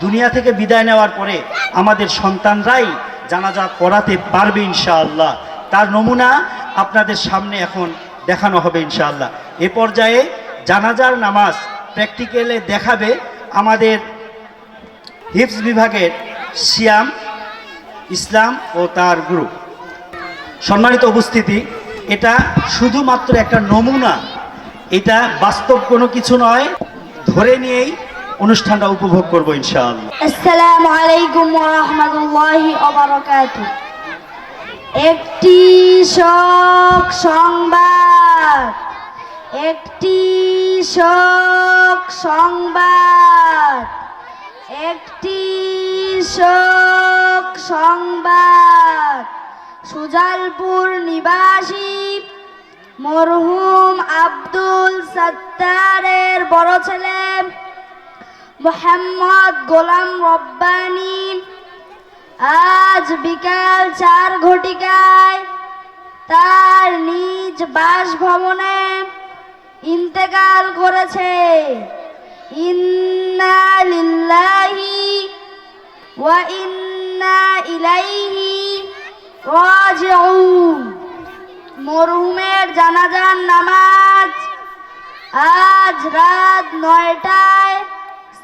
দুনিয়া থেকে বিদায় নেওয়ার পরে আমাদের সন্তানরাই জানাজা পড়াতে পারবে ইনশাআল্লাহ। তার নমুনা আপনাদের সামনে এখন দেখানো হবে ইনশাআল্লাহ। এ পর্যায়ে জানাজার নামাজ প্র্যাকটিক্যালে দেখাবে আমাদের হিপস বিভাগের সিয়াম, ইসলাম ও তার গ্রুপ। সম্মানিত উপস্থিতি, এটা শুধুমাত্র একটা নমুনা, এটা বাস্তব কোনো কিছু নয়। ধরে নিয়েই অনুষ্ঠানটা উপভোগ করব ইনশাআল্লাহ। আলাইকুম একটি শোক সংবাদ, একটি শোক সংবাদ, একটি শোক সংবাদ। সুজালপুর নিবাসী মরহুম আব্দুল সত্তারের বড় ছেলে মোহাম্মদ গোলাম রব্বানি। আজ বিকাল চার ঘটিকায় তার নিজ বাসভবনে ইন্তেকাল করেছে। ইন্না লিল্লাহি ওয়া ইন্না ইলাইহি রাজিউন। মরহুমের জানাজার নামাজ আজ রাত নয়টায়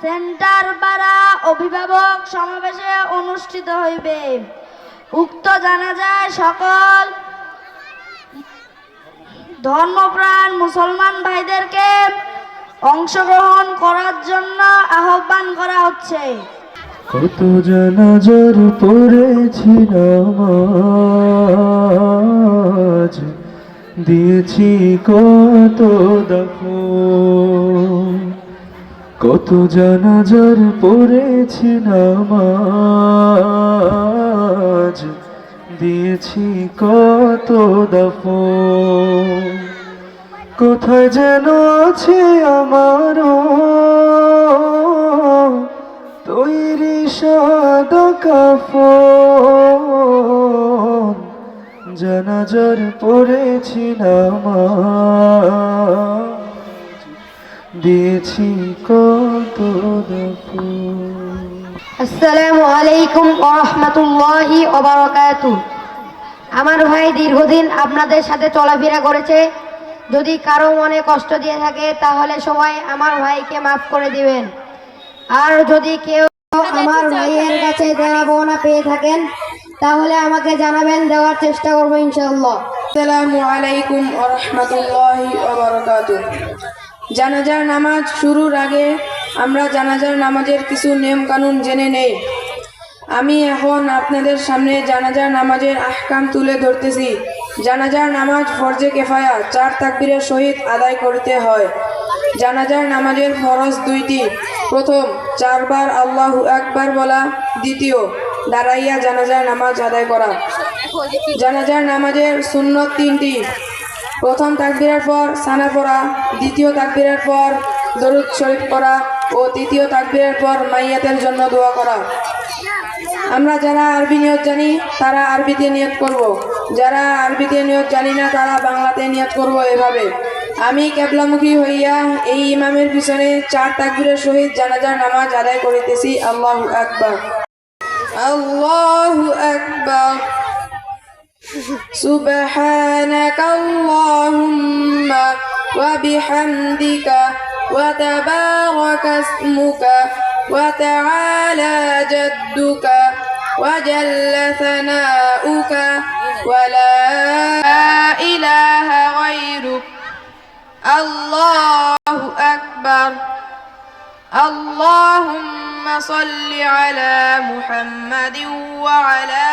সেন্টার পাড়া অভিভাবক সমাবেশে অনুষ্ঠিত হইবে। উক্ত জানাজায় সকল ধর্মপ্রাণ মুসলমান ভাইদেরকে অংশগ্রহণ করার জন্য আহ্বান করা হচ্ছে। কত জানাজার পড়েছি নামাজ। দিয়েছি কত দাফন কত জানাজার পড়েছি নামাজ? দিয়েছি কত দাফন? কোথায় যেন আছে আমার তৈরি সাদা কাফন। জানাজার পড়েছি নামাজ। দিয়েছি কত আসসালামু আলাইকুম রহমতুল্লাহি ওবরাকাতু আমার ভাই দীর্ঘদিন আপনাদের সাথে চলাফেরা করেছে। যদি কারও মনে কষ্ট দিয়ে থাকে, তাহলে সবাই আমার ভাইকে মাফ করে দিবেন। আর যদি কেউ আমার ভাইয়ের কাছে দেওয়া পাওনা পেয়ে থাকেন, তাহলে আমাকে জানাবেন, দেওয়ার চেষ্টা করব ইনশাআল্লাহ। আসসালামু আলাইকুম রহমতুল্লাহি ওবরাকাতুহ জানাজার নামাজ শুরুর আগে আমরা জানাজার নামাজের কিছু নিয়ম কানুন জেনে নেই। আমি এখন আপনাদের সামনে জানাজার নামাজের আহকাম তুলে ধরতেছি। জানাজার নামাজ ফরজে কেফায়া চার তাকবিরের সহিত আদায় করতে হয়। জানাজার নামাজের ফরজ দুইটি। প্রথম, চারবার আল্লাহু একবার বলা। দ্বিতীয়, দাঁড়াইয়া জানাজার নামাজ আদায় করা। জানাজার নামাজের শূন্য তিনটি। প্রথম তাকবিরের পর সানা পড়া। দ্বিতীয় তাকবীরের পর দরুদ শরীফ করা ও তৃতীয় তাকবীরের পর মাইয়াতের জন্য দোয়া করা। আমরা যারা আরবি নিয়ত জানি, তারা আরবিতে নিয়ত করব। যারা আরবিতে নিয়ত জানি না, তারা বাংলাতে নিয়ত করব এভাবে। আমি কেবলামুখী হইয়া এই ইমামের পিছনে চার তাকবীরের সহিত জানাজার নামাজ আদায় করিতেছি। আল্লাহ আকবার। আল্লাহ আকবার। সুবহানাক আল্লাহুম্মা ওয়া বিহামদিকা وتبارك اسمك وتعالى جدك وجل ثناؤك ولا إله غيرك. الله أكبر. اللهم صل على محمد وعلى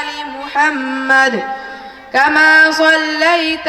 آل محمد كما صليت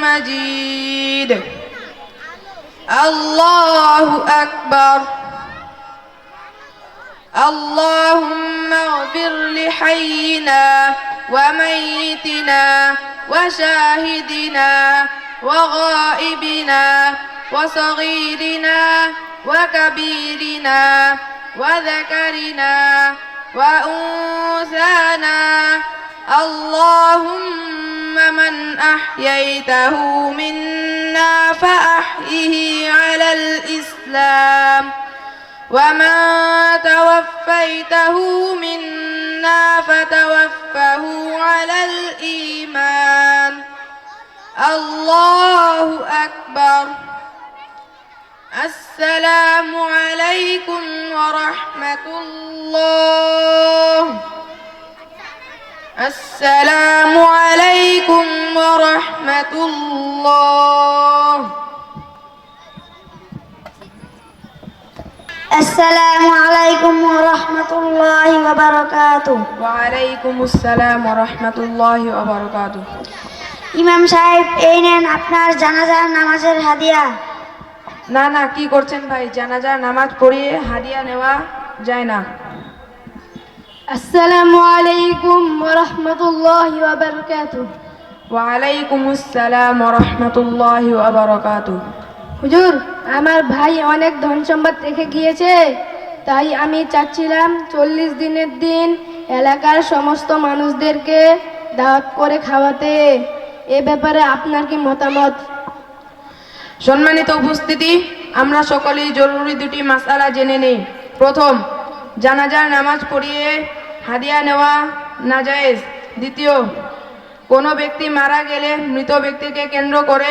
مجيد. الله أكبر. اللهم اغفر لحينا وميتنا وشاهدنا وغائبنا وصغيرنا وكبيرنا وذكرنا وأنثانا. اللهم من أحييته منا فأحيه على الإسلام ومن توفيته منا فتوفه على الإيمان الله أكبر السلام عليكم ورحمة الله السلام عليكم ورحمة الله আসসালামু আলাইকুম রহমতুল্লাহ বারকাত وعليكم السلام ورحمة الله وبركاته ইমাম সাহেব এই নেন আপনার জানাজার নামাজের হাদিয়া না না কি করছেন ভাই জানাজা নামাজ পড়িয়ে হাদিয়া নেওয়া যায় না আসসালামু আলাইকুম রহমতুল্লাহ বারকাত ওয়ালাইকুম আসসালাম রহমতুল্লাহ ওবরকাত হুজুর আমার ভাই অনেক ধন সম্পদ রেখে গিয়েছে তাই আমি চাচ্ছিলাম চল্লিশ দিনের দিন এলাকার সমস্ত মানুষদেরকে দাওয়াত করে খাওয়াতে। এ ব্যাপারে আপনার কি মতামত? সম্মানিত উপস্থিতি আমরা সকলেই জরুরি দুটি মাসালা জেনে নেই। প্রথম জানাজার নামাজ পড়িয়ে হাদিয়া নেওয়া নাজায়েজ। দ্বিতীয়, কোনো ব্যক্তি মারা গেলে মৃত ব্যক্তিকে কেন্দ্র করে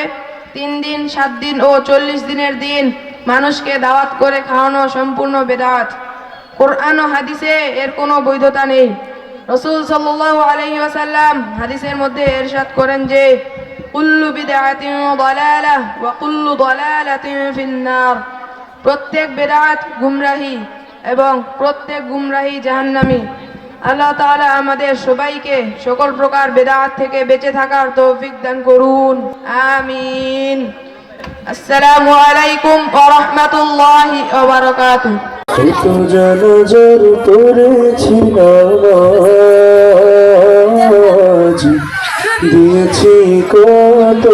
তিন দিন, সাত দিন ও চল্লিশ দিনের দিন মানুষকে দাওয়াত করে খাওয়ানো সম্পূর্ণ বেদাত। কোরআন ও হাদিসে এর কোনো বৈধতা নেই। রসুল সাল্লাল্লাহু আলাইহি ওয়াসাল্লাম হাদিসের মধ্যে এরশাদ করেন যে, কুল্লু ফিন্নার প্রত্যেক বেদাত গুমরাহি। এবং প্রত্যেক গুমরাহি জাহান্নামী। আল্লাহ তাআলা আমাদের সবাইকে সকল প্রকার বেদাত থেকে বেঁচে থাকার তৌফিক দান করুন। আমিন। আসসালামু আলাইকুম ওয়া রাহমাতুল্লাহি পড়েছি নামাজ দিয়েছি কত